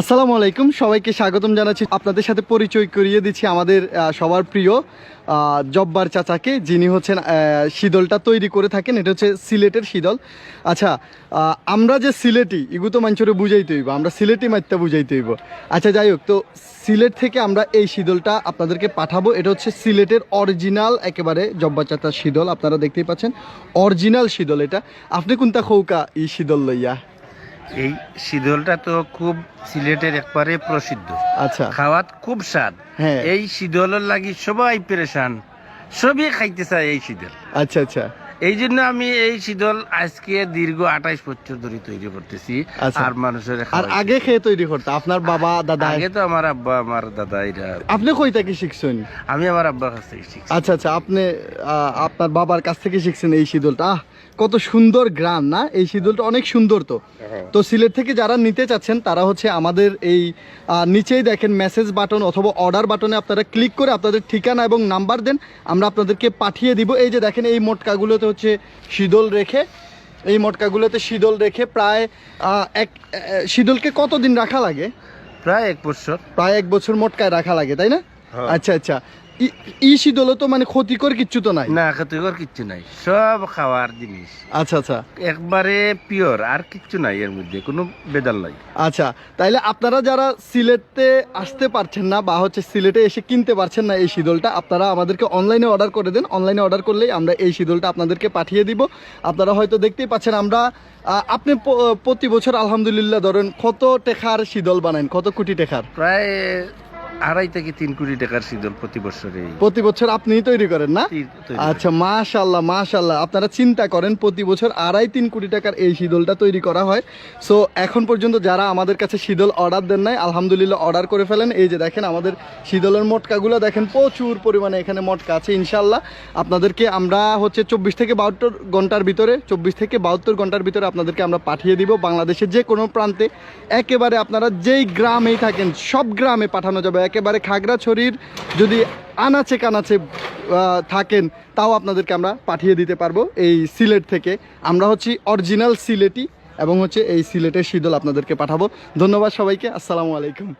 আসসালামু আলাইকুম সবাইকে স্বাগতম জানাচ্ছি। আপনাদের সাথে পরিচয় করিয়ে দিচ্ছি আমাদের সবার প্রিয় জব্বার চাচাকে যিনি হচ্ছেন আহ, শীতলটা তৈরি করে থাকেন এটা হচ্ছে সিলেটের শীতল। আচ্ছা আমরা যে সিলেটি ইগু তো মাঞ্চরে বুঝাইতে হইব আমরা সিলেটি মাইত্যা বুঝাইতে হইব। আচ্ছা যাই হোক তো সিলেট থেকে আমরা এই শীতলটা আপনাদেরকে পাঠাবো এটা হচ্ছে সিলেটের অরিজিনাল একেবারে জব্বার চাচার শীতল আপনারা দেখতেই পাচ্ছেন। অরিজিনাল শীতল এটা। আপনি কোনটা খৌকা এই শীতল লইয়া? এই শীতলটা তো খুব সিলেটের একবারে প্রসিদ্ধ। আচ্ছা। খাওয়াত খুব স্বাদ। হ্যাঁ। এই শীতলের লাগি সবাই পেরেশান। সবই খাইতে চায় এই শীতল আচ্ছা আচ্ছা। এই জন্য আমি এই শীতল আজকে দীর্ঘ আঠাইশ বছর ধরে তৈরি করতেছি আচ্ছা। আর মানুষের আর আগে খেয়ে তৈরি করতে? আপনার বাবা দাদা? আগে তো আমার আব্বা আমার দাদা এরা। আপনি কই থেকে শিখছেন? আমি আমার আব্বার কাছ থেকে শিখছি। আচ্ছা আচ্ছা আপনি আপনার বাবার কাছ থেকে শিখছেন এই শীতলটা। আহ কত সুন্দর গ্রাম না? এই শীতলটা অনেক সুন্দর তো। তো সিলেট থেকে যারা নিতে চাচ্ছেন তারা হচ্ছে আমাদের এই নিচেই দেখেন মেসেজ বাটন অথবা অর্ডার বাটনে আপনারা ক্লিক করে আপনাদের ঠিকানা এবং নাম্বার দেন। আমরা আপনাদেরকে পাঠিয়ে দিব। এই যে দেখেন এই মোটকাগুলোতে হচ্ছে শীতল রেখে এই মটকাগুলোতে শীতল রেখে প্রায় আহ, এক শিদলকে শীতলকে কতদিন রাখা লাগে প্রায় এক বছর প্রায় এক বছর মটকায় রাখা লাগে তাই না। আচ্ছা আচ্ছা। ই- শীতলও তো মানে ক্ষতিকর কিচ্ছু তো নাই? না ক্ষতিকর কিচ্ছু নাই। সব খাওয়ার জিনিস। আচ্ছা আচ্ছা। একবারে পিওর আর কিচ্ছু নাই এর মধ্যে কোনো বেদাল নাই। আচ্ছা তাইলে আপনারা যারা সিলেটে আসতে পারছেন না বা হচ্ছে সিলেটে এসে কিনতে পারছেন না এই শীতলটা আপনারা আমাদেরকে অনলাইনে অর্ডার করে দেন। অনলাইনে অর্ডার করলেই আমরা এই শীতলটা আপনাদেরকে পাঠিয়ে দিব। আপনারা হয়তো দেখতেই পাচ্ছেন আমরা আপনি প্রতি বছর আলহামদুলিল্লাহ ধরেন কত টেকার শীতল বানান কত কোটি টেকার প্রায় আড়াই থেকে তিন কোটি টাকার শীতল প্রতি বছরে। প্রতি বছর আপনিই তৈরি করেন না। আচ্ছা মাশাল্লাহ মাশাল্লাহ আপনারা চিন্তা করেন প্রতি বছর আড়াই তিন কোটি টাকার এই শীতলটা তৈরি করা হয়। সো এখন পর্যন্ত যারা আমাদের কাছে শীতল অর্ডার দেন নাই আলহামদুলিল্লাহ অর্ডার করে ফেলেন। এই যে দেখেন আমাদের শীতলের মটকাগুলো দেখেন প্রচুর পরিমাণে এখানে মটকা আছে ইনশাল্লাহ আপনাদেরকে আমরা হচ্ছে চব্বিশ থেকে বাহাত্তর ঘণ্টার ভিতরে চব্বিশ থেকে বাহাত্তর ঘণ্টার ভিতরে আপনাদেরকে আমরা পাঠিয়ে দিব। বাংলাদেশের যে কোনো প্রান্তে একেবারে আপনারা যেই গ্রামেই থাকেন সব গ্রামে পাঠানো যাবে। একেবারে খাগড়াছড়ির যদি আনাচে কানাচে থাকেন, তাও আপনাদেরকে আমরা পাঠিয়ে দিতে পারব এই সিলেট থেকে। আমরা হচ্ছি অরিজিনাল সিলেটি এবং হচ্ছে এই সিলেটের শীতল আপনাদেরকে পাঠাবো। ধন্যবাদ সবাইকে, আসসালামু আলাইকুম।